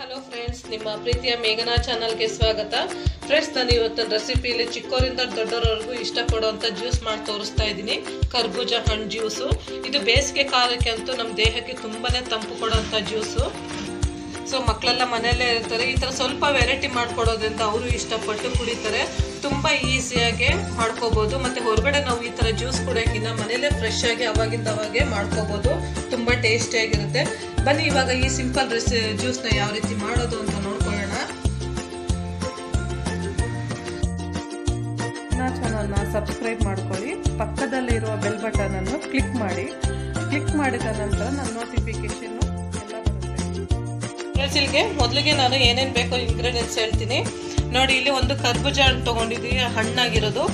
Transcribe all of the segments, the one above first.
Hello friends ನಿಮ್ಮ ಪ್ರೀತಿಯ ಮೇಘನಾ ಚಾನಲ್ಗೆ ಸ್ವಾಗತ. ಫ್ರೆಂಡ್ಸ್ ನಾನು ಇವತ್ತಿನ ರೆಸಿಪಿಲಿ ಚಿಕ್ಕವರಿಂದ ದೊಡ್ಡವರವರೆಗೂ ಇಷ್ಟಪಡುವಂಥ ಜ್ಯೂಸ್ ಮಾಡಿ ತೋರಿಸ್ತಾ ಇದ್ದೀನಿ. ಕರ್ಬೂಜ ಹಣ್ಣು ಜ್ಯೂಸು ಇದು ಬೇಸಿಗೆ ಕಾಲಕ್ಕೆ ಅಂತೂ ನಮ್ಮ ದೇಹಕ್ಕೆ ತುಂಬಾನೇ ತಂಪು ಕೊಡೋಂಥ ಜ್ಯೂಸು ಸೊ ಮಕ್ಕಳೆಲ್ಲ ಮನೆಯಲ್ಲೇ ಇರ್ತಾರೆ. ಈ ಥರ ಸ್ವಲ್ಪ ವೆರೈಟಿ ಮಾಡಿಕೊಡೋದ್ರಿಂದ ಅವರು ಇಷ್ಟಪಟ್ಟು ಕುಡಿತಾರೆ. ತುಂಬ ಈಸಿಯಾಗಿ ಮಾಡ್ಕೋಬೋದು. ಮತ್ತು ಹೊರಗಡೆ ನಾವು ಈ ಥರ ಜ್ಯೂಸ್ ಕುಡಿಯೋಕ್ಕಿಂತ ಮನೇಲೇ ಫ್ರೆಶ್ ಆಗಿ ಅವಾಗಿಂದ ಅವಾಗೆ ಮಾಡ್ಕೋಬೋದು. ತುಂಬ ಟೇಸ್ಟಿಯಾಗಿರುತ್ತೆ ಬನ್ನಿ ಇವಾಗ ಈ ಸಿಂಪಲ್ ರೆಸಿ ಜ್ಯೂಸ್ನ ಯಾವ ರೀತಿ ಮಾಡೋದು ಅಂತ ನೋಡ್ಕೊಳ್ಳೋಣ. ನನ್ನ ಚಾನಲ್ನ ಸಬ್ಸ್ಕ್ರೈಬ್ ಮಾಡ್ಕೊಳ್ಳಿ. ಪಕ್ಕದಲ್ಲಿರುವ ಬೆಲ್ ಬಟನನ್ನು ಕ್ಲಿಕ್ ಮಾಡಿ. ಕ್ಲಿಕ್ ಮಾಡಿದ ನಂತರ ನನ್ನ ನೋಟಿಫಿಕೇಶನ್ ಎಲ್ಲ ಬರುತ್ತೆ. ಮೊದಲಿಗೆ ನಾನು ಏನೇನು ಬೇಕೋ ಇಂಗ್ರೀಡಿಯೆಂಟ್ಸ್ ಹೇಳ್ತೀನಿ. ನೋಡಿ ಇಲ್ಲಿ ಒಂದು ಕರ್ಬುಜ ಹಣ್ಣು ತೊಗೊಂಡಿದ್ದೀವಿ ಹಣ್ಣಾಗಿರೋದು.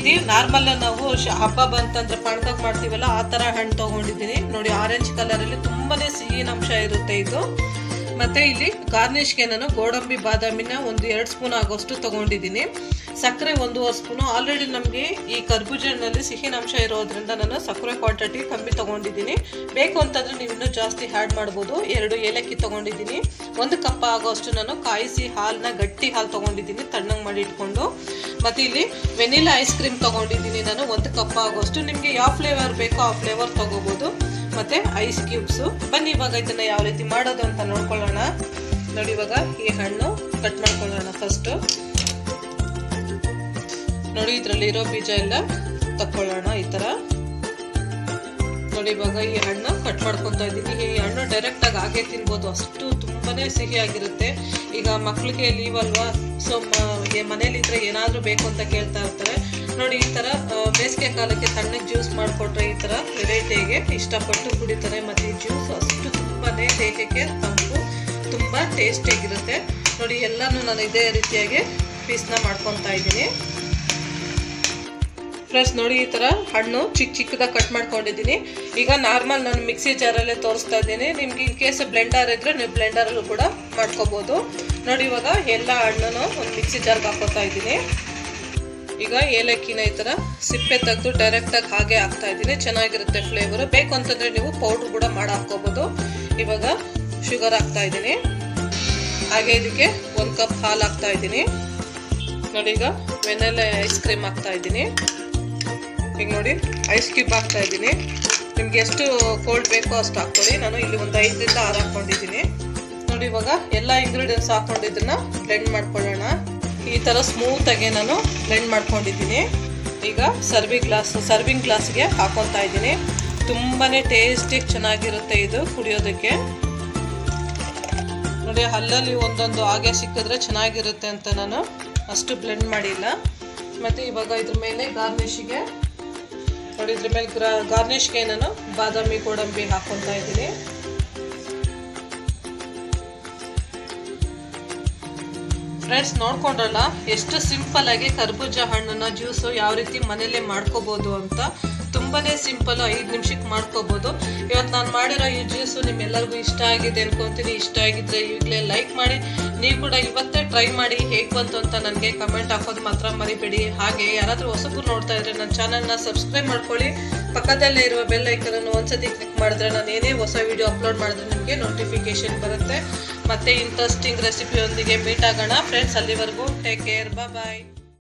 ಇದು ನಾರ್ಮಲ್ ನಾವು ಹಬ್ಬ ಬಂತಂದ್ರೆ ಪಾಣ್ಕಾಕ್ ಮಾಡ್ತೀವಲ್ಲ ಆ ಥರ ಹಣ್ಣು ತೊಗೊಂಡಿದ್ದೀನಿ ನೋಡಿ ಆರೆಂಜ್ ಕಲರಲ್ಲಿ ತುಂಬಾನೇ ಅಂಶ ಇರುತ್ತೆ ಇದು. ಮತ್ತೆ ಇಲ್ಲಿ ಗಾರ್ನಿಷ್ಗೆ ನಾನು ಗೋಡಂಬಿ, ಬಾದಾಮಿನ ಒಂದು ಎರಡು ಸ್ಪೂನ್ ಆಗೋಷ್ಟು ತಗೊಂಡಿದ್ದೀನಿ. ಸಕ್ಕರೆ ಒಂದೂವರೆ ಸ್ಪೂನು ಆಲ್ರೆಡಿ ನಮಗೆ ಈ ಕರ್ಬೂಜನಲ್ಲಿ ಸಿಹಿನ ಅಂಶ ಇರೋದ್ರಿಂದ ನಾನು ಸಕ್ಕರೆ ಕ್ವಾಂಟಿಟಿ ಕಮ್ಮಿ ತಗೊಂಡಿದ್ದೀನಿ. ಬೇಕು ಅಂತಂದ್ರೆ ನೀವು ಇನ್ನೂ ಜಾಸ್ತಿ ಆ್ಯಡ್ ಮಾಡ್ಬೋದು. ಎರಡು ಏಲಕ್ಕಿ ತಗೊಂಡಿದ್ದೀನಿ. ಒಂದು ಕಪ್ ಆಗೋಷ್ಟು ನಾನು ಕಾಯಿಸಿ ಹಾಲನ್ನ ಗಟ್ಟಿ ಹಾಲು ತಗೊಂಡಿದ್ದೀನಿ, ತಣ್ಣಗೆ ಮಾಡಿ ಇಟ್ಕೊಂಡು. ಮತ್ತು ಇಲ್ಲಿ ವೆನಿಲಾ ಐಸ್ ಕ್ರೀಮ್ ತಗೊಂಡಿದ್ದೀನಿ ನಾನು. ಒಂದು ಕಪ್ ಆಗೋಷ್ಟು. ನಿಮಗೆ ಯಾವ ಫ್ಲೇವರ್ ಬೇಕೋ ಆ ಫ್ಲೇವರ್ ತಗೋಬೋದು. ಮತ್ತು ಐಸ್ ಕ್ಯೂಬ್ಸು. ಬನ್ನಿ, ಇವಾಗ ಇದನ್ನು ಯಾವ ರೀತಿ ಮಾಡೋದು ಅಂತ ನೋಡ್ಕೊಳ್ಳೋಣ. ನೋಡಿ, ಇವಾಗ ಈ ಹಣ್ಣು ಕಟ್ ಮಾಡ್ಕೊಳ್ಳೋಣ ಫಸ್ಟು ನೋಡಿ, ಇದರಲ್ಲಿ ಇರೋ ಬೀಜ ಎಲ್ಲ ತಕ್ಕೊಳ್ಳೋಣ ಈ ತರ. ನೋಡಿ, ಇವಾಗ ಈ ಹಣ್ಣು ಕಟ್ ಮಾಡ್ಕೊತಾ ಇದ್ದೀನಿ ಈ ಹಣ್ಣು ಡೈರೆಕ್ಟ್ ಆಗಿ ಹಾಗೆ ತಿನ್ಬೋದು. ಅಷ್ಟು ತುಂಬಾನೇ ಸಿಹಿಯಾಗಿರುತ್ತೆ. ಈಗ ಮಕ್ಳಿಗೆ ಲೀವ್ ಅಲ್ವಾ? ಸೊ ಮನೇಲಿ ಇದ್ರೆ ಏನಾದ್ರೂ ಬೇಕು ಅಂತ ಕೇಳ್ತಾ ಇರ್ತಾರೆ. ನೋಡಿ ಈ ಆ, ಬೇಸಿಗೆ ಕಾಲಕ್ಕೆ ತಣ್ಣಗೆ ಜ್ಯೂಸ್ ಮಾಡಿಕೊಟ್ರೆ ಈ ಥರ ವೆರೈಟಿಗೆ ಇಷ್ಟಪಟ್ಟು ಕುಡಿತಾರೆ. ಮತ್ತೆ ಈ ಜ್ಯೂಸ್ ಅಷ್ಟು ತುಂಬಾನೇ ದೇಹಕ್ಕೆ ತಂಪು ತುಂಬ ಟೇಸ್ಟಿಯಾಗಿರುತ್ತೆ ನೋಡಿ ಎಲ್ಲನೂ ನಾನು ಇದೇ ರೀತಿಯಾಗಿ ಪೀಸ್ನ ಮಾಡ್ಕೊತಾ ಇದ್ದೀನಿ. ಫ್ರೆಂಡ್ಸ್ ನೋಡಿ ಈ ಥರ ಹಣ್ಣು ಚಿಕ್ಕ ಚಿಕ್ಕದಾಗಿ ಕಟ್ ಮಾಡ್ಕೊಂಡಿದ್ದೀನಿ. ಈಗ ನಾರ್ಮಲ್ ನಾನು ಮಿಕ್ಸಿ ಜಾರಲ್ಲೇ ತೋರಿಸ್ತಾ ಇದ್ದೀನಿ. ನಿಮ್ಗೆ ಇನ್ ಕೇಸ್ ಬ್ಲೆಂಡರ್ ಇದ್ರೆ ನೀವು ಬ್ಲೆಂಡರಲ್ಲೂ ಕೂಡ ಮಾಡ್ಕೋಬೋದು. ನೋಡಿ ಇವಾಗ ಎಲ್ಲ ಹಣ್ಣನ್ನು ಒಂದು ಮಿಕ್ಸಿ ಜಾರ್ಗೆ ಹಾಕೋತಾ ಇದ್ದೀನಿ. ಈಗ ಏಲಕ್ಕಿನ ಈ ಥರ ಸಿಪ್ಪೆ ತೆಗೆದು ಡೈರೆಕ್ಟಾಗಿ ಹಾಗೆ ಹಾಕ್ತಾ ಇದ್ದೀನಿ. ಚೆನ್ನಾಗಿರುತ್ತೆ ಫ್ಲೇವರು ಬೇಕು ಅಂತಂದರೆ ನೀವು ಪೌಡ್ರ್ ಕೂಡ ಮಾಡಿ ಹಾಕ್ಕೋಬೋದು. ಇವಾಗ ಶುಗರ್ ಹಾಕ್ತಾ ಇದ್ದೀನಿ. ಹಾಗೆ ಇದಕ್ಕೆ ಒಂದು ಕಪ್ ಹಾಲು ಹಾಕ್ತಾ ಇದ್ದೀನಿ. ನೋಡಿ ಈಗ ವೆನಲ್ಲ ಐಸ್ ಕ್ರೀಮ್ ಹಾಕ್ತಾ ಇದ್ದೀನಿ. ಈಗ ನೋಡಿ ಐಸ್ ಕ್ಯೂಬ್ ಹಾಕ್ತಾ ಇದ್ದೀನಿ. ನಿಮ್ಗೆ ಎಷ್ಟು ಕೋಲ್ಡ್ ಬೇಕೋ ಅಷ್ಟು ಹಾಕ್ಕೊಳ್ಳಿ. ನಾನು ಇಲ್ಲಿ ಒಂದು ಐದರಿಂದ ಆರು ಹಾಕ್ಕೊಂಡಿದ್ದೀನಿ. ನೋಡಿ ಇವಾಗ ಎಲ್ಲ ಇಂಗ್ರೀಡಿಯೆಂಟ್ಸ್ ಹಾಕೊಂಡಿದ್ದನ್ನ ಬ್ಲೆಂಡ್ ಮಾಡ್ಕೊಳ್ಳೋಣ. ಈ ಥರ ಸ್ಮೂತಾಗೆ ನಾನು ಬ್ಲೆಂಡ್ ಮಾಡ್ಕೊಂಡಿದ್ದೀನಿ. ಈಗ ಸರ್ವಿಂಗ್ ಗ್ಲಾಸ್ ಸರ್ವಿಂಗ್ ಗ್ಲಾಸ್ಗೆ ಹಾಕೊತಾ ಇದ್ದೀನಿ. ತುಂಬಾ ಟೇಸ್ಟಿಗೆ ಚೆನ್ನಾಗಿರುತ್ತೆ ಇದು ಕುಡಿಯೋದಕ್ಕೆ. ನೋಡಿ, ಹಲ್ಲಲ್ಲಿ ಒಂದೊಂದು ಹಾಗೆ ಸಿಕ್ಕಿದ್ರೆ ಚೆನ್ನಾಗಿರುತ್ತೆ ಅಂತ ನಾನು ಅಷ್ಟು ಬ್ಲೆಂಡ್ ಮಾಡಿಲ್ಲ. ಮತ್ತು ಇವಾಗ ಇದ್ರ ಮೇಲೆ ಗಾರ್ನಿಷಿಗೆ ನೋಡಿ ಇದ್ರ ಮೇಲೆ ಗ್ರಾ ಗಾರ್ನಿಷ್ಗೆ ನಾನು ಬಾದಾಮಿ, ಗೋಡಂಬಿ ಹಾಕೊತಾ ಇದ್ದೀನಿ. ಫ್ರೆಂಡ್ಸ್ ನೋಡ್ಕೊಂಡ್ರಲ್ಲ? ಎಷ್ಟು ಸಿಂಪಲ್ ಆಗಿ ಕರ್ಬೂಜ ಹಣ್ಣನ್ನ ಜ್ಯೂಸು ಯಾವ ರೀತಿ ಮನೇಲೆ ಮಾಡ್ಕೋಬಹುದು ಅಂತ. ತುಂಬಾನೇ ಸಿಂಪಲ್ ಐದು ನಿಮಿಷಕ್ಕೆ ಮಾಡ್ಕೋಬಹುದು ಇವತ್ತು ನಾನು ಮಾಡಿರೋ ಈ ಜ್ಯೂಸು ನಿಮ್ಮೆಲ್ಲರಿಗೂ ಇಷ್ಟ ಆಗಿದೆ ಅನ್ಕೊಂತೀನಿ. ಇಷ್ಟ ಆಗಿದ್ರೆ ಈಗಲೇ ಲೈಕ್ ಮಾಡಿ. ನೀವು ಕೂಡ ಇವತ್ತೇ ಟ್ರೈ ಮಾಡಿ ಹೇಗೆ ಬಂತು ಅಂತ ನನಗೆ ಕಮೆಂಟ್ ಹಾಕೋದು ಮಾತ್ರ ಮರಿಬೇಡಿ. ಹಾಗೆ ಯಾರಾದರೂ ಹೊಸಬ್ರು ನೋಡ್ತಾ ಇದ್ರೆ ನನ್ನ ಚಾನಲ್ನ ಸಬ್ಸ್ಕ್ರೈಬ್ ಮಾಡ್ಕೊಳ್ಳಿ. ಪಕ್ಕದಲ್ಲೇ ಇರುವ ಬೆಲ್ ಐಕನನ್ನು ಒಂದ್ಸತಿ ಕ್ಲಿಕ್ ಮಾಡಿದ್ರೆ ನಾನು ಏನೇ ಹೊಸ ವಿಡಿಯೋ ಅಪ್ಲೋಡ್ ಮಾಡಿದ್ರೆ ನಿಮಗೆ ನೋಟಿಫಿಕೇಶನ್ ಬರುತ್ತೆ. ಮತ್ತೆ ಇಂಟ್ರೆಸ್ಟಿಂಗ್ ರೆಸಿಪಿಯೊಂದಿಗೆ ಮೀಟ್ ಆಗೋಣ. ಫ್ರೆಂಡ್ಸ್ ಅಲ್ಲಿವರೆಗೂ ಟೇಕ್ ಕೇರ್ ಬಾಯ್